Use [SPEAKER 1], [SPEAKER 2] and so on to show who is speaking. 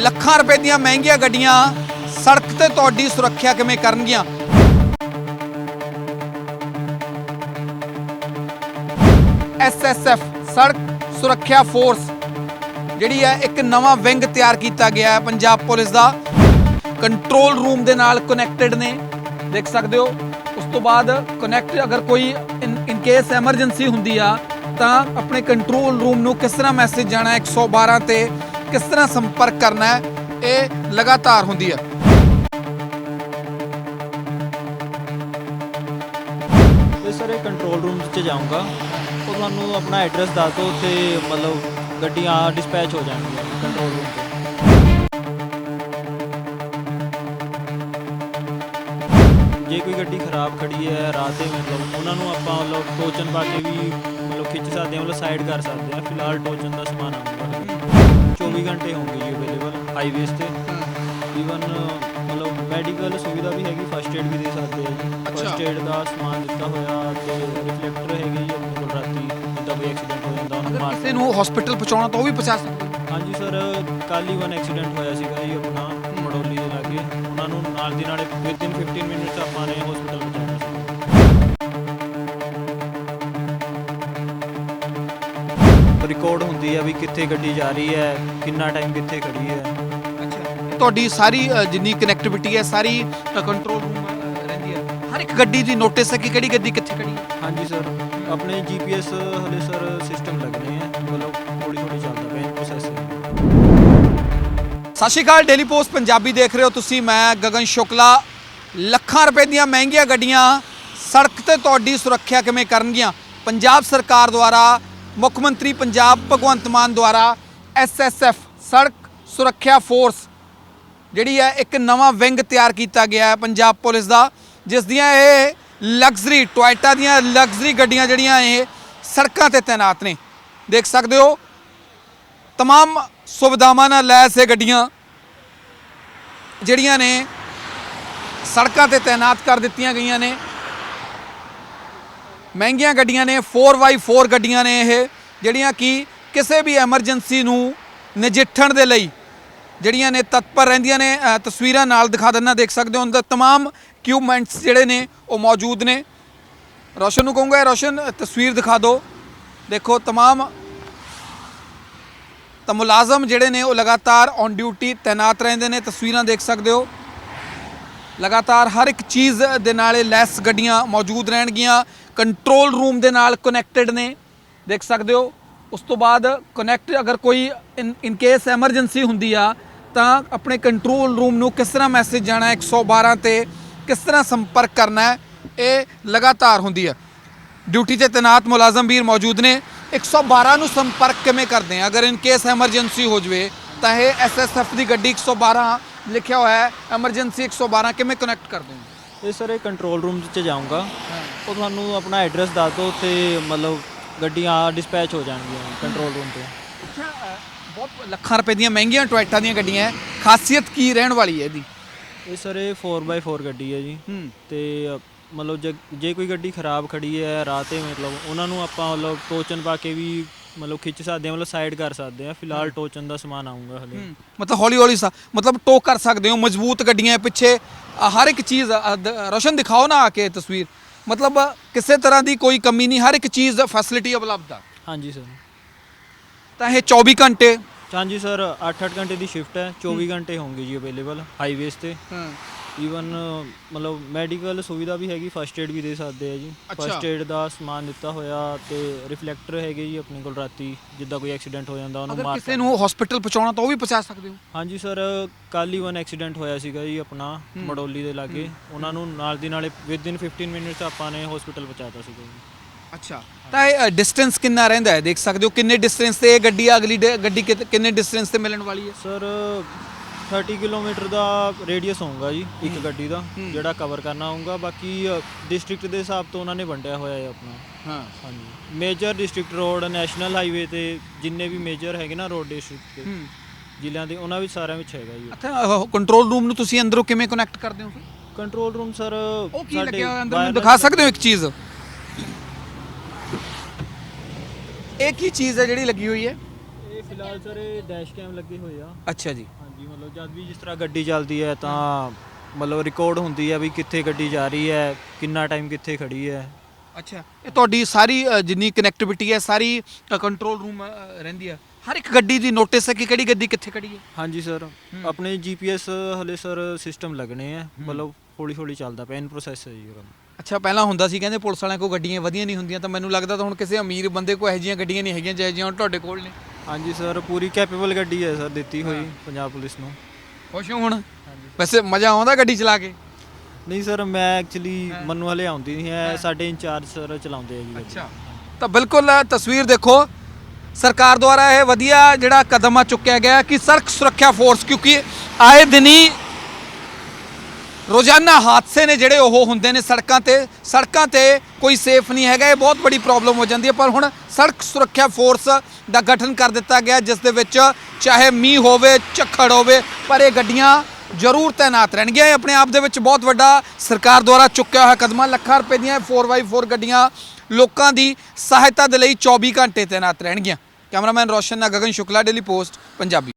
[SPEAKER 1] ਲੱਖਾਂ ਰੁਪਏ ਦੀਆਂ ਮਹਿੰਗੀਆਂ ਗੱਡੀਆਂ ਸੜਕ ਤੇ ਤੁਹਾਡੀ ਸੁਰੱਖਿਆ ਕਿਵੇਂ ਕਰਨਗੀਆਂ? ਐਸਐਸਐਫ ਸੜਕ ਸੁਰੱਖਿਆ ਫੋਰਸ, ਜਿਹੜੀ ਹੈ, ਇੱਕ ਨਵਾਂ ਵਿੰਗ ਤਿਆਰ ਕੀਤਾ ਗਿਆ ਹੈ ਪੰਜਾਬ ਪੁਲਿਸ ਦਾ। ਕੰਟਰੋਲ ਰੂਮ ਦੇ ਨਾਲ ਕਨੈਕਟਡ ਨੇ, ਦੇਖ ਸਕਦੇ ਹੋ। ਉਸ ਤੋਂ ਬਾਅਦ ਕਨੈਕਟ ਅਗਰ ਕੋਈ ਇਨ ਕੇਸ ਐਮਰਜੈਂਸੀ ਹੁੰਦੀ ਆ, ਤਾਂ ਆਪਣੇ ਕੰਟਰੋਲ ਰੂਮ ਨੂੰ ਕਿਸ ਤਰ੍ਹਾਂ ਮੈਸੇਜ ਜਾਣਾ ਹੈ? 112 ਤੇ ਕਿਸ ਤਰ੍ਹਾਂ ਸੰਪਰਕ ਕਰਨਾ ਹੈ, ਇਹ ਲਗਾਤਾਰ ਹੁੰਦੀ ਹੈ।
[SPEAKER 2] ਤੇ ਸਰ, ਇਹ ਕੰਟਰੋਲ ਰੂਮ 'ਚ ਜਾਊਂਗਾ। ਉਹ ਤੁਹਾਨੂੰ ਆਪਣਾ ਐਡਰੈਸ ਦੱਸ ਦਿਓ, ਉੱਥੇ ਮਤਲਬ ਗੱਡੀਆਂ ਡਿਸਪੈਚ ਹੋ ਜਾਣਗੀਆਂ ਕੰਟਰੋਲ ਰੂਮ 'ਤੇ। ਜੇ ਕੋਈ ਗੱਡੀ ਖਰਾਬ ਖੜੀ ਹੈ ਰਾਹ ਦੇ, ਮਤਲਬ ਉਹਨਾਂ ਨੂੰ ਆਪਾਂ ਮਤਲਬ ਟੋਚਨ ਪਾ ਕੇ ਵੀ ਮਤਲਬ ਖਿੱਚ ਸਕਦੇ ਹਾਂ, ਮਤਲਬ ਸਾਈਡ ਕਰ ਸਕਦੇ ਹਾਂ। ਫਿਲਹਾਲ ਟੋਚਨ ਦਾ ਸਮਾਨ ਆਊਗਾ 24 ਘੰਟੇ ਹੋਣਗੇ ਜੀ ਅਵੇਲੇਬਲ ਹਾਈਵੇਜ਼ ਤੇ। ਈਵਨ ਮਤਲਬ ਮੈਡੀਕਲ ਸੁਵਿਧਾ ਵੀ ਹੈਗੀ ਫਸਟ ਏਡ ਵੀ ਦੇ ਸਕਦੇ ਆ ਜੀ। ਫਸਟ ਏਡ ਦਾ ਸਮਾਨ ਦਿੱਤਾ ਹੋਇਆ ਤੇ ਰਿਫਲੈਕਟਰ ਹੈਗੇ ਜੀ ਆਪਣੇ ਕੋਲ ਰਾਤੀ ਜਿੱਦਾਂ ਕੋਈ ਐਕਸੀਡੈਂਟ ਹੋ ਜਾਂਦਾ ਉਹਨੂੰ ਮਾਰ
[SPEAKER 1] ਕਿਸੇ ਨੂੰ ਹਸਪੀਟਲ ਪਹੁੰਚਾਉਣਾ ਤਾਂ ਉਹ ਵੀ ਪਹੁੰਚਾ ਸਕਦੇ।
[SPEAKER 2] ਹਾਂਜੀ ਸਰ ਕੱਲ ਹੀ ਵਨ ਐਕਸੀਡੈਂਟ ਹੋਇਆ ਸੀਗਾ ਜੀ ਆਪਣਾ ਮੜੋਲੀ ਦੇ ਲਾਗੇ। ਉਹਨਾਂ ਨੂੰ ਨਾਲ ਦੀ ਨਾਲ ਵਿਦਿਨ 15 ਮਿੰਟਸ ਆਪਾਂ ਨੇ ਹਸਪੀਟਲ ਰਿਕਾਰਡ ਹੁੰਦੀ ਆ ਵੀ ਕਿੱਥੇ ਗੱਡੀ ਜਾ ਰਹੀ ਹੈ ਕਿੰਨਾ ਟਾਈਮ ਕਿੱਥੇ ਖੜੀ ਹੈ।
[SPEAKER 1] ਤੁਹਾਡੀ ਸਾਰੀ ਅ, ਜਿੰਨੀ ਕਨੈਕਟੀਵਿਟੀ ਹੈ ਸਾਰੀ ਕੰਟਰੋਲ ਰੂਮ ਰਹਿੰਦੀ ਹੈ। ਹਰ ਇੱਕ ਗੱਡੀ ਦੀ ਨੋਟਿਸ ਹੈ ਕਿ ਕਿਹੜੀ ਗੱਡੀ ਕਿੱਥੇ ਖੜੀ ਹੈ।
[SPEAKER 2] ਹਾਂਜੀ ਸਰ ਆਪਣੇ ਜੀਪੀਐਸ ਹਲੇ ਸਰ ਸਿਸਟਮ ਲੱਗਣੇ ਆ ਮਤਲਬ ਥੋੜੀ ਥੋੜੀ ਚੱਲਦਾ ਪਿਆ process
[SPEAKER 1] Sat Sri Akal daily post Punjabi ਦੇਖ ਰਹੇ ਹੋ ਤੁਸੀਂ ਮੈਂ ਗਗਨ ਸ਼ੁਕਲਾ। ਲੱਖਾਂ ਰੁਪਏ ਦੀਆਂ ਮਹਿੰਗੀਆਂ ਗੱਡੀਆਂ ਸੜਕ ਤੇ ਤੁਹਾਡੀ ਸੁਰੱਖਿਆ ਕਿਵੇਂ ਕਰਨਗੀਆਂ? ਪੰਜਾਬ ਸਰਕਾਰ ਦੁਆਰਾ ਮੁੱਖ ਮੰਤਰੀ ਪੰਜਾਬ ਭਗਵੰਤ ਮਾਨ ਦੁਆਰਾ ਐਸਐਸਐਫ ਸੜਕ ਸੁਰੱਖਿਆ ਫੋਰਸ, ਜਿਹੜੀ ਹੈ ਇੱਕ ਨਵਾਂ ਵਿੰਗ ਤਿਆਰ ਕੀਤਾ ਗਿਆ ਹੈ ਪੰਜਾਬ ਪੁਲਿਸ ਦਾ, ਜਿਸ ਦੀਆਂ ਇਹ ਲਗਜ਼ਰੀ ਟੋਇਟਾ ਦੀਆਂ ਲਗਜ਼ਰੀ ਗੱਡੀਆਂ ਜਿਹੜੀਆਂ ਇਹ ਸੜਕਾਂ ਤੇ ਤਾਇਨਾਤ ਨੇ। ਦੇਖ ਸਕਦੇ ਹੋ, ਤਮਾਮ ਸੁਵਿਧਾਵਾਂ ਨਾਲ ਲੈਸ ਇਹ ਗੱਡੀਆਂ ਜਿਹੜੀਆਂ ਨੇ ਸੜਕਾਂ ਤੇ ਤਾਇਨਾਤ ਕਰ ਦਿੱਤੀਆਂ ਗਈਆਂ ਨੇ। ਮਹਿੰਗੀਆਂ ਗੱਡੀਆਂ ਨੇ 4x4 ਗੱਡੀਆਂ ਨੇ ਇਹ, ਜਿਹੜੀਆਂ ਕਿ ਕਿਸੇ ਵੀ ਐਮਰਜੈਂਸੀ ਨੂੰ ਨਜਿੱਠਣ ਦੇ ਲਈ ਜਿਹੜੀਆਂ ਨੇ ਤਤਪਰ ਰਹਿੰਦੀਆਂ ਨੇ ਤਸਵੀਰਾਂ ਨਾਲ ਦਿਖਾ ਦਿੰਨਾ ਦੇਖ ਸਕਦੇ ਹੋ ਅੰਦਰ ਤਮਾਮ ਇਕਵਿਪਮੈਂਟਸ ਜਿਹੜੇ ਨੇ, ਉਹ ਮੌਜੂਦ ਨੇ। ਰੋਸ਼ਨ ਨੂੰ ਕਹੂੰਗਾ ਰੋਸ਼ਨ, ਤਸਵੀਰ ਦਿਖਾ ਦਿਓ। ਦੇਖੋ ਤਮਾਮ ਤਾਂ ਮੁਲਾਜ਼ਮ ਜਿਹੜੇ ਨੇ, ਉਹ ਲਗਾਤਾਰ ਔਨ ਡਿਊਟੀ ਤਾਇਨਾਤ ਰਹਿੰਦੇ ਨੇ, ਤਸਵੀਰਾਂ ਦੇਖ ਸਕਦੇ ਹੋ। ਲਗਾਤਾਰ ਹਰ ਇੱਕ ਚੀਜ਼ ਦੇ ਨਾਲ ਇਹ ਲੈਸ ਗੱਡੀਆਂ ਮੌਜੂਦ ਰਹਿਣਗੀਆਂ। ਕੰਟਰੋਲ ਰੂਮ ਦੇ ਨਾਲ ਕਨੈਕਟਡ ਨੇ। ਦੇਖ ਸਕਦੇ ਹੋ ਉਸ ਤੋਂ ਬਾਅਦ ਕਨੈਕਟ ਅਗਰ ਕੋਈ ਇਨ ਕੇਸ ਐਮਰਜੈਂਸੀ ਹੁੰਦੀ ਆ ਤਾਂ ਆਪਣੇ ਕੰਟਰੋਲ ਰੂਮ ਨੂੰ ਕਿਸ ਤਰ੍ਹਾਂ ਮੈਸੇਜ ਜਾਣਾ ਹੈ 112 ਤੇ ਕਿਸ ਤਰ੍ਹਾਂ ਸੰਪਰਕ ਕਰਨਾ ਹੈ ਇਹ ਲਗਾਤਾਰ ਹੁੰਦੀ ਹੈ ਡਿਊਟੀ ਤੇ ਤੈਨਾਤ ਮੁਲਾਜ਼ਮ ਵੀਰ ਮੌਜੂਦ ਨੇ। 112 ਨੂੰ ਸੰਪਰਕ ਕਿਵੇਂ ਕਰਦੇ ਆ? ਅਗਰ ਇਨ ਕੇਸ ਐਮਰਜੈਂਸੀ ਹੋ ਜਵੇ ਤਾਂ ਇਹ ਐਸਐਸਐਫ ਦੀ ਗੱਡੀ 112 ਲਿਖਿਆ ਹੋਇਆ ਹੈ ਐਮਰਜੈਂਸੀ 112 ਕਿਵੇਂ ਕਨੈਕਟ ਕਰਦੇ ਹੋ?
[SPEAKER 2] ਇਹ ਸਰ ਇਹ ਕੰਟਰੋਲ ਰੂਮ 'ਚ ਜਾਊਂਗਾ। ਉਹ ਤੁਹਾਨੂੰ ਆਪਣਾ ਐਡਰੈਸ ਦੱਸ ਦਿਓ ਉੱਥੇ ਮਤਲਬ ਗੱਡੀਆਂ ਡਿਸਪੈਚ ਹੋ ਜਾਣਗੀਆਂ ਕੰਟਰੋਲ ਰੂਮ 'ਤੇ।
[SPEAKER 1] ਬਹੁਤ ਲੱਖਾਂ ਰੁਪਏ ਦੀਆਂ ਮਹਿੰਗੀਆਂ ਟੋਇਟਾ ਦੀਆਂ ਗੱਡੀਆਂ ਹੈ। ਖਾਸੀਅਤ ਕੀ ਰਹਿਣ ਵਾਲੀ ਹੈ ਇਹਦੀ?
[SPEAKER 2] ਇਹ ਸਰ ਇਹ 4x4 ਗੱਡੀ ਹੈ ਜੀ।
[SPEAKER 1] ਹੂੰ।
[SPEAKER 2] ਤੇ ਮਤਲਬ ਜੇ ਜੇ ਕੋਈ ਗੱਡੀ ਖਰਾਬ ਖੜੀ ਹੈ ਰਾਹ ਤੇ ਮਤਲਬ ਉਹਨਾਂ ਨੂੰ ਆਪਾਂ ਮਤਲਬ ਟੋਚਨ ਪਾ ਕੇ ਵੀ ਮਤਲਬ ਖਿੱਚ ਸਕਦੇ ਹਾਂ ਮਤਲਬ ਸਾਈਡ ਕਰ ਸਕਦੇ ਹਾਂ। ਫਿਲਹਾਲ ਟੋਚਨ ਦਾ ਸਮਾਨ ਆਊਗਾ ਹਲੇ।
[SPEAKER 1] ਮਤਲਬ ਹੌਲੀ ਹੌਲੀ ਸਾ ਮਤਲਬ ਟੋ ਕਰ ਸਕਦੇ ਹੋ ਮਜ਼ਬੂਤ ਗੱਡੀਆਂ ਹੈ ਪਿੱਛੇ। ਅ, ਹਰ ਇੱਕ ਚੀਜ਼ ਅ, ਦ- ਰੋਸ਼ਨ ਦਿਖਾਓ ਨਾ ਆ ਕੇ ਤਸਵੀਰ। ਮਤਲਬ ਕਿਸੇ ਤਰ੍ਹਾਂ ਦੀ ਕੋਈ ਕਮੀ ਨਹੀਂ ਹਰ ਇੱਕ ਚੀਜ਼ ਫੈਸਿਲਿਟੀ ਉਪਲਬਧ ਆ।
[SPEAKER 2] ਹਾਂਜੀ ਸਰ।
[SPEAKER 1] ਤਾਂ ਇਹ 24 ਘੰਟੇ?
[SPEAKER 2] ਹਾਂਜੀ ਸਰ 8-8 ਘੰਟੇ ਦੀ ਸ਼ਿਫਟ ਹੈ 24 ਘੰਟੇ ਹੋਣਗੇ ਜੀ ਅਵੇਲੇਬਲ ਹਾਈਵੇਜ਼ ਤੇ। ਈਵਨ ਮਤਲਬ ਮੈਡੀਕਲ ਸੁਵਿਧਾ ਵੀ ਹੈਗੀ ਫਸਟ ਏਡ ਵੀ ਦੇ ਸਕਦੇ ਆ ਜੀ।
[SPEAKER 1] ਅੱਛਾ।
[SPEAKER 2] ਫਸਟ ਏਡ ਦਾ ਸਮਾਨ ਦਿੱਤਾ ਹੋਇਆ ਤੇ ਰਿਫਲੈਕਟਰ ਹੈਗੇ ਜੀ ਆਪਣੇ ਕੋਲ ਰਾਤੀ ਜਿੱਦਾਂ ਕੋਈ ਐਕਸੀਡੈਂਟ ਹੋ ਜਾਂਦਾ ਉਹਨੂੰ
[SPEAKER 1] ਅਗਰ
[SPEAKER 2] ਮਾਰ
[SPEAKER 1] ਕਿਸੇ ਨੂੰ ਹਸਪੀਟਲ ਪਹੁੰਚਾਉਣਾ ਤਾਂ ਉਹ ਵੀ ਪਹੁੰਚਾ ਸਕਦੇ ਹੋ?
[SPEAKER 2] ਹਾਂਜੀ ਸਰ ਕੱਲ ਹੀ ਵਨ ਐਕਸੀਡੈਂਟ ਹੋਇਆ ਸੀਗਾ ਜੀ ਆਪਣਾ ਮੜੋਲੀ ਦੇ ਲਾਗੇ। ਉਹਨਾਂ ਨੂੰ ਨਾਲ ਦੀ ਨਾਲੇ ਵਿਦਿਨ 15 ਮਿੰਟਸ ਆਪਾਂ ਨੇ ਹਸਪੀਟਲ ਪਹੁੰਚਾਤਾ ਸੀਗਾ ਜੀ।
[SPEAKER 1] ਅੱਛਾ। ਤਾਂ ਇਹ ਡਿਸਟੈਂਸ ਕਿੰਨਾ ਰਹਿੰਦਾ ਹੈ? ਦੇਖ ਸਕਦੇ ਹੋ ਕਿੰਨੇ ਡਿਸਟੈਂਸ ਤੇ ਇਹ ਗੱਡੀ ਅਗਲੀ ਡੇ- ਗੱਡੀ ਕਿਤ- ਕਿੰਨੇ ਡਿਸਟੈਂਸ ਤੇ ਮਿਲਣ ਵਾਲੀ ਹੈ?
[SPEAKER 2] ਸਰ 30 ਕਿਲੋਮੀਟਰ ਦਾ ਰੇਡੀਅਸ ਹੋਊਗਾ ਜੀ ਇੱਕ ਗੱਡੀ ਦਾ ਜਿਹੜਾ ਕਵਰ ਕਰਨਾ ਹੋਊਗਾ। ਬਾਕੀ ਡਿਸਟ੍ਰਿਕਟ ਦੇ ਹਿਸਾਬ ਤੋਂ ਉਹਨਾਂ ਨੇ ਵੰਡਿਆ ਹੋਇਆ ਹੈ ਆਪਣਾ।
[SPEAKER 1] ਹਾਂ।
[SPEAKER 2] ਹਾਂਜੀ। Major district road national highway ਤੇ ਜਿੰਨੇ ਵੀ ਮੇਜਰ ਹੈਗੇ ਨਾ ਰੋਡ ਡਿਸਟ੍ਰਿਕਟ ਦੇ ਜ਼ਿਲ੍ਹਿਆਂ ਦੇ ਉਹਨਾਂ ਵਿੱਚ ਸਾਰਿਆਂ ਵਿੱਚ ਹੈਗਾ ਜੀ।
[SPEAKER 1] ਅੱਛਾ ਕੰਟਰੋਲ ਰੂਮ ਨੂੰ ਤੁਸੀਂ ਅੰਦਰੋਂ ਕਿਵੇਂ ਕਨੈਕਟ ਕਰਦੇ ਹੋ ਫਿਰ?
[SPEAKER 2] ਕੰਟਰੋਲ ਰੂਮ ਸਰ
[SPEAKER 1] ਉਹ ਕੀ ਲੱਗਿਆ ਹੋਇਆ ਅੰਦਰ? ਮੈਨੂੰ ਦਿਖਾ ਸਕਦੇ ਹੋ ਇੱਕ ਚੀਜ਼। ਇਹ ਕੀ ਚੀਜ਼ ਹੈ ਜਿਹੜੀ ਲੱਗੀ ਹੋਈ ਹੈ।
[SPEAKER 2] ਫਿਲਹਾਲ ਸਰ ਇਹ ਡੈਸ਼ ਕੈਮ ਲੱਗੇ ਹੋਏ ਆ।
[SPEAKER 1] ਅੱਛਾ ਜੀ।
[SPEAKER 2] ਹਾਂਜੀ ਮਤਲਬ ਜਦ ਵੀ ਜਿਸ ਤਰ੍ਹਾਂ ਗੱਡੀ ਚੱਲਦੀ ਹੈ ਤਾਂ ਮਤਲਬ ਰਿਕਾਰਡ ਹੁੰਦੀ ਹੈ ਵੀ ਕਿੱਥੇ ਗੱਡੀ ਜਾ ਰਹੀ ਹੈ ਕਿੰਨਾ ਟਾਈਮ ਕਿੱਥੇ ਖੜੀ ਹੈ।
[SPEAKER 1] ਅੱਛਾ ਇਹ ਤੁਹਾਡੀ ਸਾਰੀ ਅ, ਜਿੰਨੀ ਕਨੈਕਟੀਵਿਟੀ ਹੈ ਸਾਰੀ ਕੰਟਰੋਲ ਰੂਮ ਰਹਿੰਦੀ ਹੈ। ਹਰ ਇੱਕ ਗੱਡੀ ਦੀ ਨੋਟਿਸ ਹੈ ਕਿ ਕਿਹੜੀ ਗੱਡੀ ਕਿੱਥੇ ਖੜੀ ਹੈ?
[SPEAKER 2] ਹਾਂਜੀ ਸਰ ਆਪਣੇ ਜੀਪੀਐਸ ਹਲੇ ਸਰ ਸਿਸਟਮ ਲੱਗਣੇ ਆ ਮਤਲਬ ਹੌਲੀ ਹੌਲੀ ਚੱਲਦਾ ਪਿਆ ਇਨ ਪ੍ਰੋਸੈਸ ਹੈ ਜੀ ਉਹਦਾ।
[SPEAKER 1] ਅੱਛਾ ਪਹਿਲਾਂ ਹੁੰਦਾ ਸੀ ਕਹਿੰਦੇ ਪੁਲਿਸ ਵਾਲਿਆਂ ਕੋਲ ਗੱਡੀਆਂ ਵਧੀਆ ਨਹੀਂ ਹੁੰਦੀਆਂ ਤਾਂ ਮੈਨੂੰ ਲੱਗਦਾ ਤਾਂ ਹੁਣ ਕਿਸੇ ਅਮੀਰ ਬੰਦੇ ਕੋਲ ਇਹੋ ਜਿਹੀਆਂ ਗੱਡੀਆਂ ਨਹੀਂ ਹੈਗੀਆਂ ਜਿਹੋ ਜਿਹੀਆਂ ਹੁਣ ਤੁਹਾਡੇ ਕੋਲ ਨੇ।
[SPEAKER 2] ਹਾਂਜੀ ਸਰ ਪੂਰੀ ਕੈਪੇਬਲ ਗੱਡੀ ਹੈ ਸਰ ਦਿੱਤੀ ਹੋਈ ਪੰਜਾਬ ਪੁਲਿਸ ਨੂੰ।
[SPEAKER 1] ਖੁਸ਼ ਹੋ ਹੁਣ? ਵੈਸੇ ਮਜ਼ਾ ਆਉਂਦਾ ਗੱਡੀ ਚਲਾ ਕੇ?
[SPEAKER 2] ਨਹੀਂ ਸਰ ਮੈਂ ਐਕਚੁਅਲੀ ਮੈਨੂੰ ਹਲੇ ਆਉਂਦੀ ਨਹੀਂ ਹੈ ਸਾਡੇ ਇੰਚਾਰਜ ਸਰ ਚਲਾਉਂਦੇ ਆ ਜੀ ਗੱਡੀ।
[SPEAKER 1] ਅੱਛਾ। ਤਾਂ ਬਿਲਕੁਲ ਤਸਵੀਰ ਦੇਖੋ ਸਰਕਾਰ ਦੁਆਰਾ ਇਹ ਵਧੀਆ ਜਿਹੜਾ ਕਦਮ ਆ ਚੁੱਕਿਆ ਗਿਆ ਕਿ ਸੜਕ ਸੁਰੱਖਿਆ ਫੋਰਸ ਕਿਉਂਕਿ ਆਏ ਦਿਨੀ ਰੋਜ਼ਾਨਾ ਹਾਦਸੇ ਨੇ ਜਿਹੜੇ ਉਹ ਹੁੰਦੇ ਨੇ ਸੜਕਾਂ ਤੇ ਸੜਕਾਂ ਤੇ ਕੋਈ ਸੇਫ ਨਹੀਂ ਹੈਗਾ, ਇਹ ਬਹੁਤ ਬੜੀ ਪ੍ਰੋਬਲਮ ਹੋ ਜਾਂਦੀ ਹੈ। ਪਰ ਹੁਣ ਸੜਕ ਸੁਰੱਖਿਆ ਫੋਰਸ ਦਾ ਗਠਨ ਕਰ ਦਿੱਤਾ ਗਿਆ, ਜਿਸ ਦੇ ਵਿੱਚ ਚਾਹੇ ਮੀਂਹ ਹੋਵੇ, ਝੱਖੜ ਹੋਵੇ, ਪਰ ਇਹ ਗੱਡੀਆਂ ਜ਼ਰੂਰ ਤਾਇਨਾਤ ਰਹਿਣਗੀਆਂ। ਇਹ ਆਪਣੇ ਆਪ ਦੇ ਵਿੱਚ ਬਹੁਤ ਵੱਡਾ ਸਰਕਾਰ ਦੁਆਰਾ ਚੁੱਕਿਆ ਹੋਇਆ ਕਦਮਾਂ, ਲੱਖਾਂ ਰੁਪਏ ਦੀਆਂ 4x4 ਗੱਡੀਆਂ ਲੋਕਾਂ ਦੀ ਸਹਾਇਤਾ ਦੇ ਲਈ 24 ਘੰਟੇ ਤਾਇਨਾਤ ਰਹਿਣਗੀਆਂ। ਕੈਮਰਾਮੈਨ ਰੋਸ਼ਨ ਨਾਲ ਗਗਨ ਸ਼ੁਕਲਾ ਡੇਲੀ ਪੋਸਟ ਪੰਜਾਬੀ।